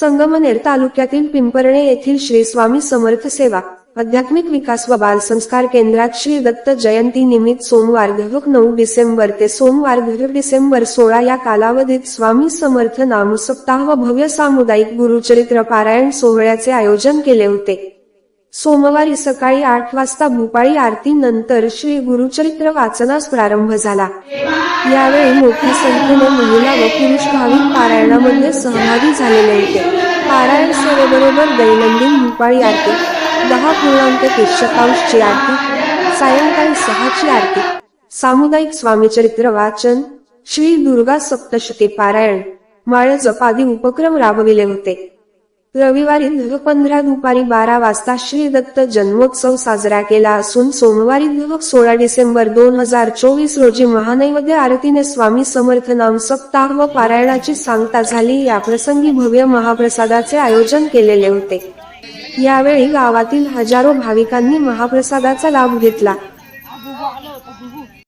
संगमनेर तालुक्यातील पिंपरणे येथील श्री स्वामी समर्थ सेवा आध्यात्मिक विकास व बाल संस्कार केंद्रात श्री दत्त जयंती निमित्त सोमवार दिनांक नऊ डिसेंबर ते सोमवार दिनांक डिसेंबर सोळा या कालावधीत स्वामी समर्थ नाम सप्ताह व भव्य सामुदायिक गुरुचरित्र पारायण सोहळ्याचे आयोजन केले होते. सोमवारी सकाळी आठ वाजता भूपाळी आरती नंतर श्री गुरुचरित्र वाचनास प्रारंभ झाला. यावेळी मोठ्या संख्येने महिला व पुरुष भाविक पारायणामध्ये सहभागी झालेले होते. पारायण सेवेबरोबर दैनंदिन भूपाळी आरती दहा पूर्णांक केशकांशची शतांशची आरती सायंकाळी सहाची आरती सामुदायिक स्वामीचरित्र वाचन श्री दुर्गा सप्तशती पारायण माळ जपादी उपक्रम राबविले होते. रविवारी दिनांक पंधरा दुपारी बारा वाजता श्री दत्त जन्मोत्सव साजरा केला असून सोमवारी दिनांक सोळा डिसेंबर दोन हजार चोवीस रोजी महानैवेद्य आरतीने स्वामी समर्थ नाम सप्ताह व पारायणाची सांगता झाली. याप्रसंगी भव्य महाप्रसादाचे आयोजन केलेले होते. यावेळी गावातील हजारो भाविकांनी महाप्रसादाचा लाभ घेतला.